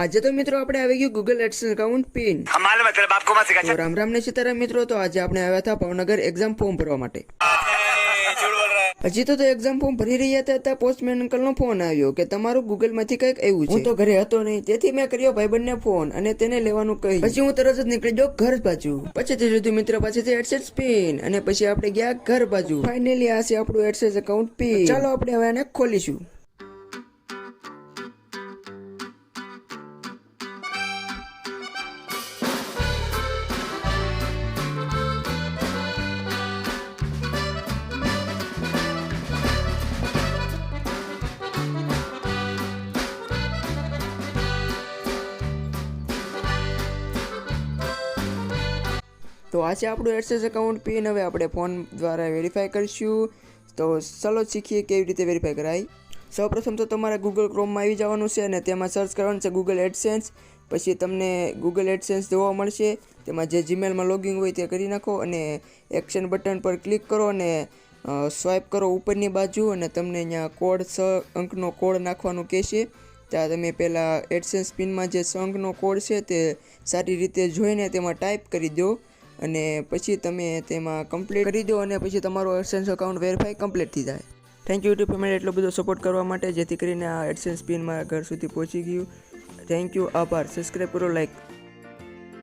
આજે તો મિત્રો આપણે આવી ગયું ગૂગલ એડ્સ એકાઉન્ટ પિન મતલબ રામ રામ ને સીતારામ મિત્રો તો આજે આપણે આવ્યા હતા ભાવનગર એક્ઝામ ફોર્મ ભરવા માટે. હજી તો એક્ઝામ ફોર્મ ભરી રહ્યા હતા ત્યાં પોસ્ટમેન અંકલ નો ફોન આવ્યો કે તમારું ગૂગલમાંથી કંઈક એવું હું તો ઘરે હતો નહીં તેથી મેં કર્યો ભાઈબંધને ફોન અને તેને લેવાનું કહ્યું પછી હું તરત જ નીકળી ગયો ઘર બાજુ. પછી તે લીધું મિત્ર પાસેથી એડસેટ પિન અને પછી આપણે ગયા ઘર બાજુ. ફાઇનલી આ છે આપણું એડસેટ એકાઉન્ટ પિન ચાલો આપણે હવે એને ખોલીશું. તો આ છે આપણું એડસેસ એકાઉન્ટ પિન હવે આપણે ફોન દ્વારા વેરીફાઈ કરીશું. તો ચલો શીખીએ કેવી રીતે વેરીફાઈ કરાય. સૌપ્રથમ તો તમારે ગૂગલ ક્રોમમાં આવી જવાનું છે અને તેમાં સર્ચ કરવાનું છે ગૂગલ એડસેન્સ પછી તમને ગૂગલ એડસેન્સ જોવા મળશે. તેમાં જે જીમેલમાં લોગિંગ હોય તે કરી નાખો અને એક્શન બટન પર ક્લિક કરો અને સ્વાઇપ કરો ઉપરની બાજુ અને તમને અહીંયા કોડ છ અંકનો કોડ નાખવાનું કહેશે. ત્યાં તમે પહેલાં એડસેન્સ પિનમાં જે છ અંકનો કોડ છે તે સારી રીતે જોઈને તેમાં ટાઈપ કરી દો. અને પછી તમે તેમાં કમ્પ્લીટ કરી દો અને પછી તમારો એડસેન્સ અકાઉન્ટ વેરીફાઈ કમ્પ્લીટ થઈ જાય. થેન્ક યુ યુટ્યુબ પેમેન્ટ એટલો બધો સપોર્ટ કરવા માટે જેથી કરીને આ એડસેન્સ પિન મારા ઘર સુધી પહોંચી ગયું. થેન્ક યુ આભાર. સબસ્ક્રાઈબ કરો લાઈક